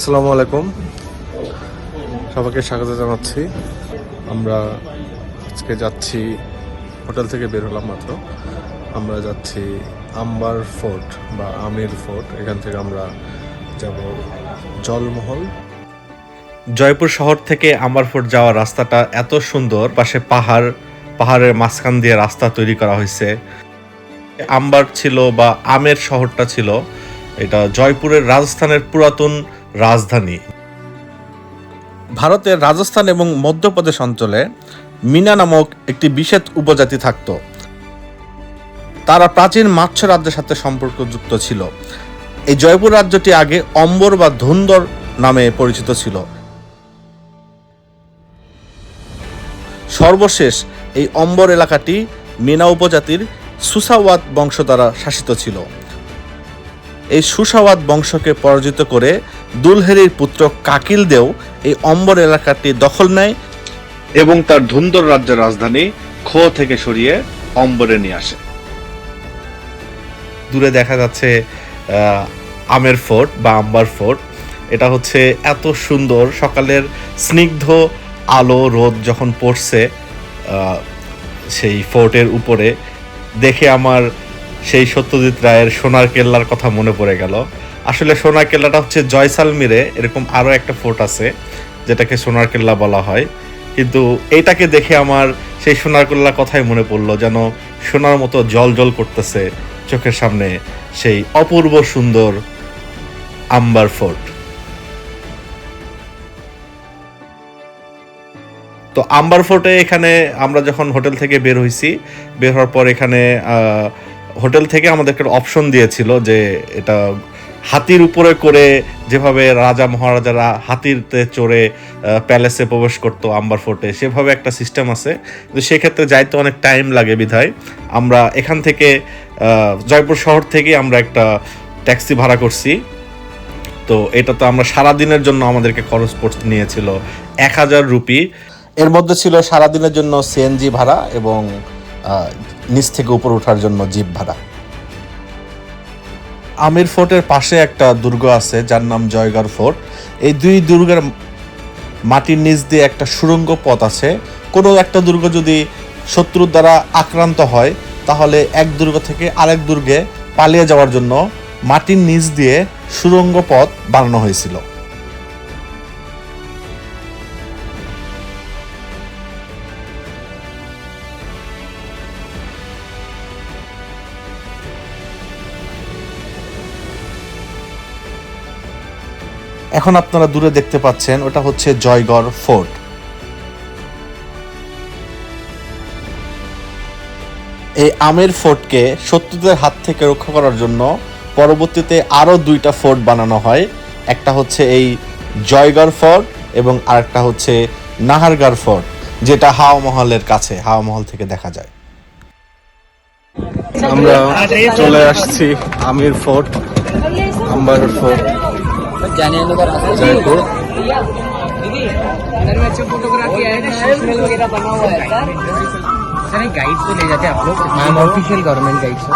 আসসালামু আলাইকুম। সবাইকে স্বাগত জানাচ্ছি। আমরা আজকে যাচ্ছি, হোটেল থেকে বের হলাম মাত্র। আমরা যাচ্ছি আম্বার ফোর্ট বা আমির ফোর্ট। এখান থেকে আমরা যাব জলমহল। জয়পুর শহর থেকে আম্বার ফোর্ট যাওয়ার রাস্তাটা এত সুন্দর। পাশে পাহাড়, পাহাড়ের মাঝখান দিয়ে রাস্তা তৈরি করা হয়েছে। আম্বার ছিল বা আমের শহরটা ছিল। এটা জয়পুরের রাজস্থানের পুরাতন রাজধানী। ভারতের রাজস্থান এবং মধ্যপ্রদেশ অঞ্চলে মিনা নামক একটি বিশেষ উপজাতি থাকত। তারা প্রাচীন মাৎস্য রাজ্যের সাথে সম্পর্কযুক্ত ছিল। এই জয়পুর রাজ্যটি আগে অম্বর বা ধুন্দর নামে পরিচিত ছিল। সর্বশেষ এই অম্বর এলাকাটি মিনা উপজাতির সুসাওয়াত বংশ দ্বারা শাসিত ছিল। এই সুসাওয়াত বংশকে পরাজিত করে দুলহেরির পুত্র কাকিল দেও এই অম্বর এলাকাটি দখল নেয় এবং তার ধুন্দর রাজ্যের রাজধানী খো থেকে সরিয়ে অম্বরে নিয়ে আসে। দূরে দেখা যাচ্ছে আমের ফোর্ট বা আম্বার ফোর্ট এটা হচ্ছে এত সুন্দর, সকালের স্নিগ্ধ আলো, রোদ যখন পড়ছে সেই ফোর্টের উপরে, দেখে আমার সেই সত্যজিৎ রায়ের সোনার কেল্লার কথা মনে পড়ে গেল। আসলে সোনার কেল্লাটা হচ্ছে জয়সালমিরে এরকম আরও একটা ফোর্ট আছে, যেটাকে সোনার কেল্লা বলা হয়। কিন্তু এইটাকে দেখে আমার সেই সোনার কেল্লার কথাই মনে পড়ল, যেন সোনার মতো জল জল করতেছে চোখের সামনে সেই অপূর্ব সুন্দর আম্বার ফোর্ট তো আম্বার ফোর্টে এখানে আমরা যখন হোটেল থেকে বের হয়েছি বের হওয়ার পর এখানে হোটেল থেকে আমাদেরকে অপশন দিয়েছিল যে এটা হাতির উপরে করে যেভাবে রাজা মহারাজারা হাতিরতে চড়ে প্যালেসে প্রবেশ করতো আম্বার ফোর্টে সেভাবে একটা সিস্টেম আছে। কিন্তু সেক্ষেত্রে যাইতে অনেক টাইম লাগে বিধায়। আমরা এখান থেকে জয়পুর শহর থেকে আমরা একটা ট্যাক্সি ভাড়া করছি। তো এটা তো আমরা সারা দিনের জন্য আমাদেরকে খরচ পড়তে নিয়েছিল এক হাজার রুপি। এর মধ্যে ছিল সারা দিনের জন্য সিএনজি ভাড়া এবং নিচ থেকে উপর ওঠার জন্য জিপ ভাড়া। আমির ফোর্টের পাশে একটা দুর্গ আছে, যার নাম জয়গড় ফোর্ট। এই দুই দুর্গের মাটির নিচ দিয়ে একটা সুড়ঙ্গ পথ আছে। কোনো একটা দুর্গ যদি শত্রুর দ্বারা আক্রান্ত হয়, তাহলে এক দুর্গ থেকে আরেক দুর্গে পালিয়ে যাওয়ার জন্য মাটির নিচ দিয়ে সুড়ঙ্গ পথ বানানো হয়েছিল। এখন আপনারা দূরে দেখতে পাচ্ছেন, ওটা হচ্ছে জয়গড় ফোর্ট। এই আমের ফোর্টকে শত্রুদের হাত থেকে রক্ষা করার জন্য পরবর্তীতে আরও দুইটা ফোর্ট বানানো হয়। একটা হচ্ছে এই জয়গড় ফোর্ট এবং আরেকটা হচ্ছে নাহারগড় ফোর্ট, যেটা হাওয়া মহলের কাছে হাওয়া মহল থেকে দেখা যায়। আমরা চলে আসছি আমির ফোর্ট, আম্বার ফোর্ট। जाने सर में अच्छा फोटोग्राफी है तो वगैरह बना हुआ है सर। सर एक गाइड तो ले जाते हैं आप लोग। Ma'am official government guide sir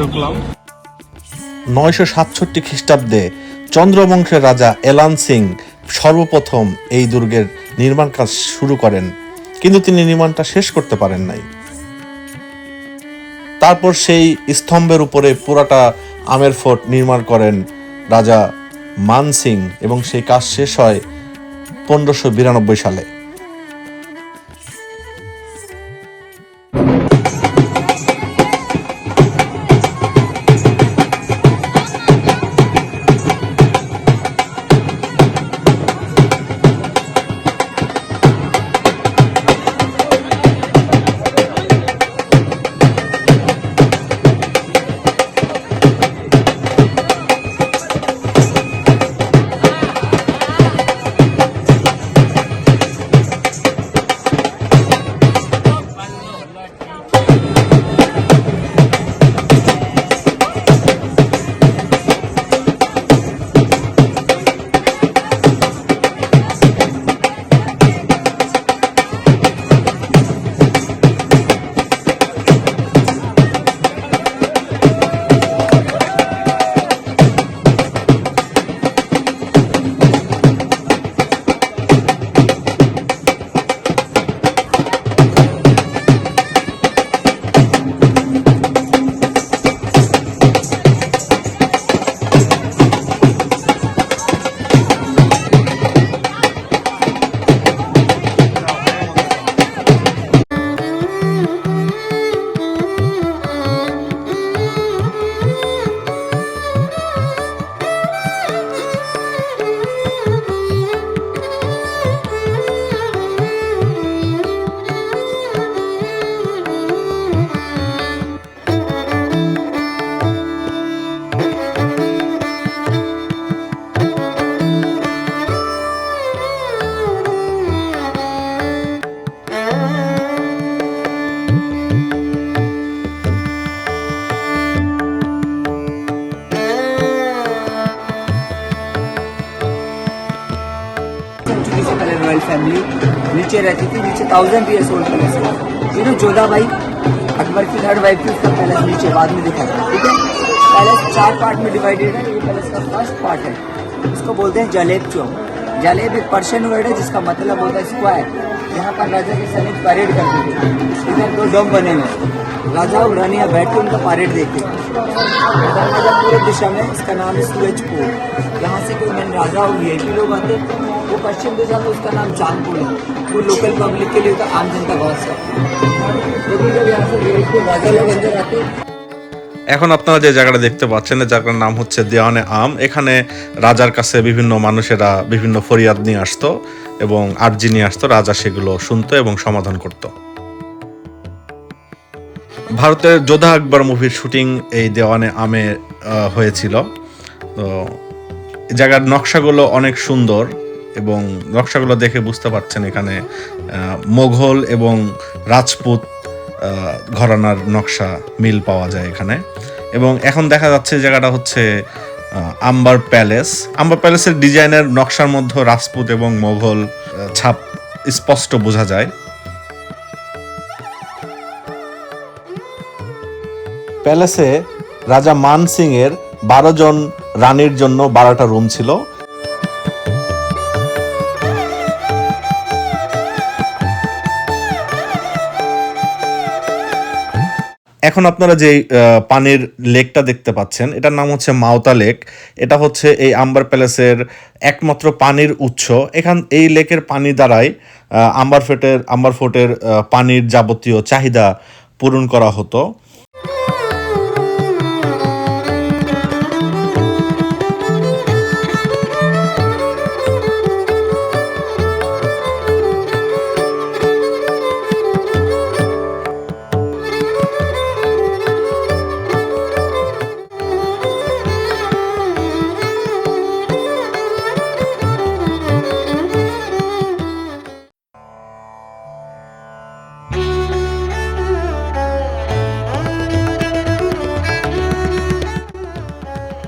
ঢুকলাম। নয়শো সাতষট্টি খ্রিস্টাব্দে চন্দ্রবংশের রাজা এলান সিং সর্বপ্রথম এই দুর্গের নির্মাণ কাজ শুরু করেন, কিন্তু তিনি নির্মাণটা শেষ করতে পারেন নাই। তারপর সেই স্তম্ভের উপরে পুরাটা আমের ফোর্ট নির্মাণ করেন রাজা মান সিং এবং সেই কাজ শেষ হয় পনেরোশো বিরানব্বই সালে। नीचे रहती थी, नीचे थाउज़ेंड ईयर्स ओल्ड पैलेस है ये ना जोधा भाई अकबर की थर्ड वाइफ थी, उसका पैलेस नीचे, बाद में दिखा था ठीक है? पैलेस चार पार्ट में डिवाइडेड है, ये पैलेस का फ़र्स्ट पार्ट है। इसको बोलते हैं जलेब चौक। जलेब एक पर्शियन वर्ड है, जिसका मतलब होता है स्क्वायर यहाँ पर राजा के सैनिक परेड करते थे। इधर दो डोम बने हुए राजा और रानियाँ बैठ के उनका परेड देखते दरवाज़ा पूरे दिशा में इसका नाम है सूरजपुर यहाँ से कोई मैंने राजा और वी लोग आते वो पश्चिम दिशा में उसका नाम चांदपुर है वो लोकल पब्लिक के लिए होता है, आम जनता बहुत सा लेकिन जब यहाँ से गेट के राजा लोग अंदर आते এখন আপনারা যে জায়গাটা দেখতে পাচ্ছেন এই জায়গাটার নাম হচ্ছে দেওয়ানে আম এখানে রাজার কাছে বিভিন্ন মানুষেরা বিভিন্ন ফরিয়াদ নিয়ে আসতো এবং আর্জি নিয়ে আসতো রাজা সেগুলো শুনতো এবং সমাধান করত ভারতের যোধা আকবর মুভির শুটিং এই দেওয়ানে আমে হয়েছিল। তো জায়গার নকশাগুলো অনেক সুন্দর এবং নকশাগুলো দেখে বুঝতে পারছেন এখানে মোঘল এবং রাজপুত ঘরানার নকশা মিল পাওয়া যায় এখানে। এবং এখন দেখা যাচ্ছে জায়গাটা হচ্ছে আম্বার প্যালেস। আম্বার প্যালেসের ডিজাইনের নকশার মধ্যে রাজপুত এবং মোঘল ছাপ স্পষ্ট বোঝা যায়। প্যালেসে রাজা মান সিং এর বারো জন রানীর জন্য বারোটা রুম ছিল। এখন আপনারা যে পানির লেকটা দেখতে পাচ্ছেন, এটার নাম হচ্ছে মাওতা লেক। এটা হচ্ছে এই আম্বার প্যালেসের একমাত্র পানির উৎস। এখান, এই লেকের পানি দ্বারাই আম্বার ফোর্টের আম্বার ফোর্টের পানির যাবতীয় চাহিদা পূরণ করা হতো।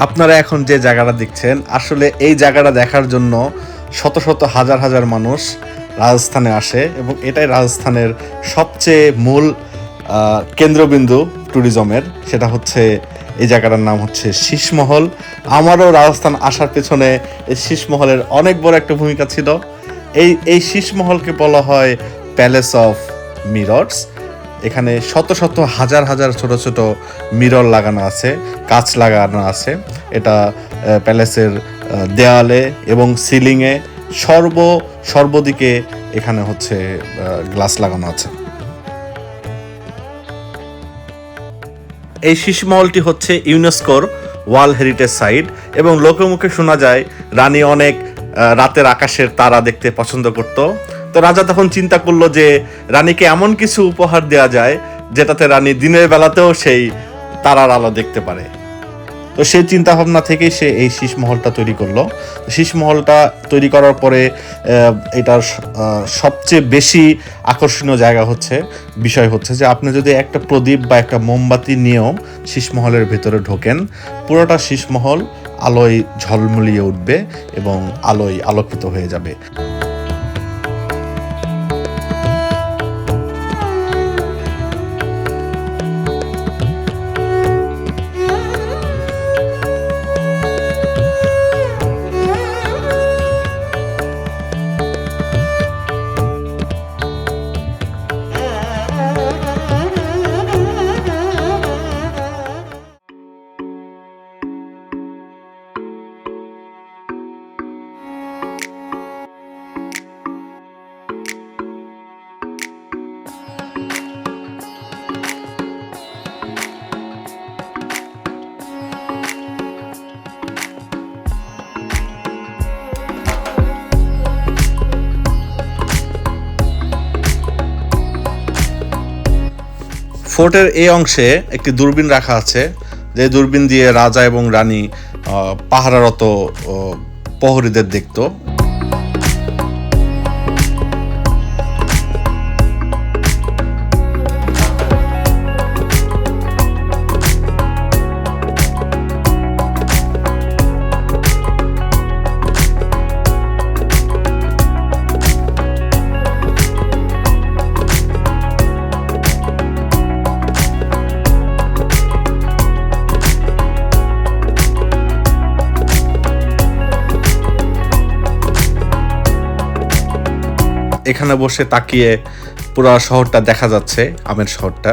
আপনারা এখন যে জায়গাটা দেখছেন, আসলে এই জায়গাটা দেখার জন্য শত শত হাজার হাজার মানুষ রাজস্থানে আসে এবং এটাই রাজস্থানের সবচেয়ে মূল কেন্দ্রবিন্দু ট্যুরিজমের। সেটা হচ্ছে এই জায়গাটার নাম হচ্ছে শীষমহল। আমারও রাজস্থান আসার পেছনে এই শীষমহলের অনেক বড় একটা ভূমিকা ছিল। এই এই শীষমহলকে বলা হয় প্যালেস অফ মিরর্স এখানে শত শত, হাজার হাজার ছোট ছোট মিরর লাগানো আছে, কাঁচ লাগানো আছে। এটা প্যালেসের দেয়ালে এবং সিলিংয়ে সর্ব, সর্বদিকে এখানে হচ্ছে গ্লাস লাগানো আছে। এই শীষমহলটি হচ্ছে ইউনেস্কোর ওয়ার্ল্ড হেরিটেজ সাইট এবং লোকে মুখে শোনা যায়, রানী অনেক রাতের আকাশের তারা দেখতে পছন্দ করত। তো রাজা তখন চিন্তা করল যে রানীকে এমন কিছু উপহার দেওয়া যায় যেটাতে রানী দিনের বেলাতেও সেই তারার আলো দেখতে পারে। তো সেই চিন্তা ভাবনা থেকেই সে এই শীষমহলটা তৈরি করল। শীষমহলটা তৈরি করার পরে এটার সবচেয়ে বেশি আকর্ষণীয় জায়গা হচ্ছে, বিষয় হচ্ছে যে আপনি যদি একটা প্রদীপ বা একটা মোমবাতি নিয়েও শীষমহলের ভেতরে ঢোকেন, পুরোটা শীষমহল আলোয় ঝলমলিয়ে উঠবে এবং আলোয় আলোকিত হয়ে যাবে। ফোর্টের এই অংশে একটি দূরবীন রাখা আছে, যে দূরবীন দিয়ে রাজা এবং রানী পাহারারত প্রহরীদের দেখতো। এখানে বসে তাকিয়ে পুরো শহরটা দেখা যাচ্ছে, আমের শহরটা।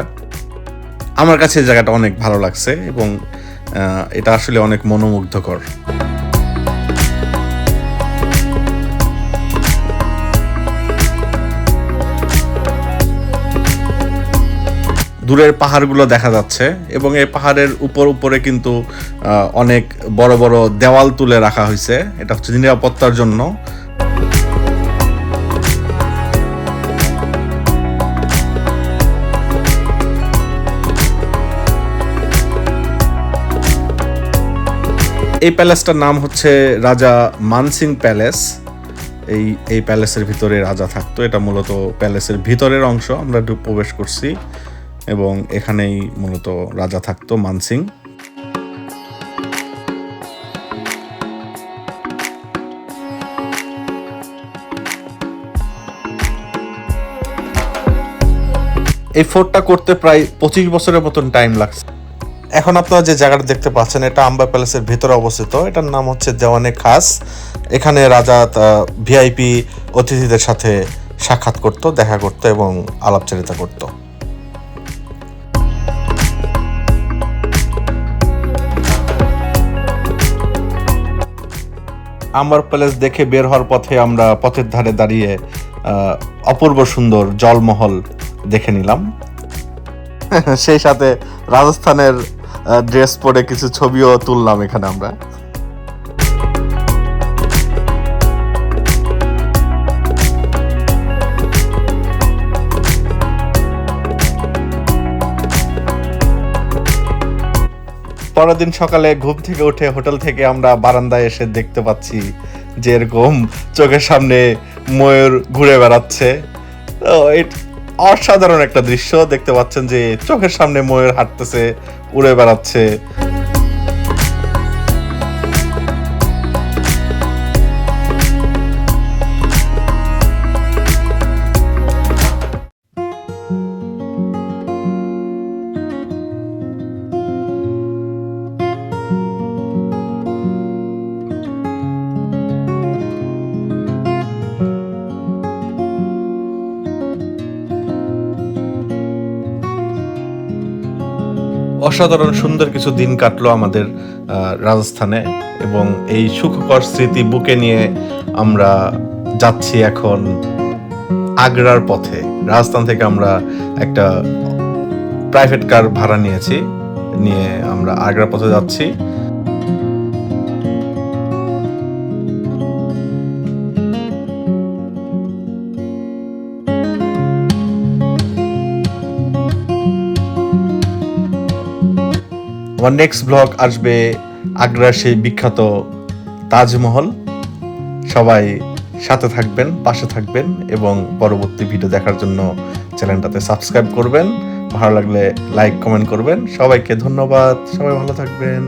আমার কাছে জায়গাটা অনেক ভালো লাগছে এবং এটা আসলে অনেক মনোমুগ্ধকর। দূরের পাহাড়গুলো দেখা যাচ্ছে এবং এই পাহাড়ের উপর উপরে কিন্তু অনেক বড় বড় দেওয়াল তুলে রাখা হয়েছে এটা হচ্ছে নিরাপত্তার জন্য। এই প্যালেসটার নাম হচ্ছে রাজা মানসিং প্যালেস। এই এই প্যালেসের ভিতরে রাজা থাকতো। এটা মূলত প্যালেসের ভিতরের অংশ। আমরা প্রবেশ করছি এবং এখানেই মূলত রাজা থাকতো মানসিং। এই ফোর্টটা করতে প্রায় পঁচিশ বছরের মতন টাইম লাগছে। এখন আপনারা যে জায়গাটা দেখতে পাচ্ছেন, এটা আম্বা প্যালেসের ভিতরে অবস্থিত। এটার নাম হচ্ছে দেওয়ানে খাস। এখানে রাজা ভিআইপি অতিথিদের সাথে সাক্ষাৎ করত, দেখা করত এবং আলাপচারিতা করত। আম্বার প্যালেস দেখে বের হওয়ার পথে আমরা পথের ধারে দাঁড়িয়ে অপূর্ব সুন্দর জলমহল দেখে নিলাম। সেই সাথে রাজস্থানের ড্রেস পরে কিছু ছবিও তুললাম এখানে আমরা। পরের দিন সকালে ঘুম থেকে উঠে হোটেল থেকে আমরা বারান্দায় এসে দেখতে পাচ্ছি যে এরকম চোখের সামনে ময়ূর ঘুরে বেড়াচ্ছে। অসাধারণ একটা দৃশ্য। দেখতে পাচ্ছেন যে চোখের সামনে ময়ূর হাঁটতেছে উড়ে বেড়াচ্ছে। অসাধারণ সুন্দর কিছু দিন কাটলো আমাদের রাজস্থানে এবং এই সুখকর স্মৃতি বুকে নিয়ে আমরা যাচ্ছি এখন আগ্রার পথে। রাজস্থান থেকে আমরা একটা প্রাইভেট কার ভাড়া নিয়েছি, নিয়ে আমরা আগ্রার পথে যাচ্ছি। আমার নেক্সট ব্লগ আসবে আগ্রার সেই বিখ্যাত তাজমহল। সবাই সাথে থাকবেন, পাশে থাকবেন এবং পরবর্তী ভিডিও দেখার জন্য চ্যানেলটাতে সাবস্ক্রাইব করবেন। ভালো লাগলে লাইক কমেন্ট করবেন। সবাইকে ধন্যবাদ। সবাই ভালো থাকবেন।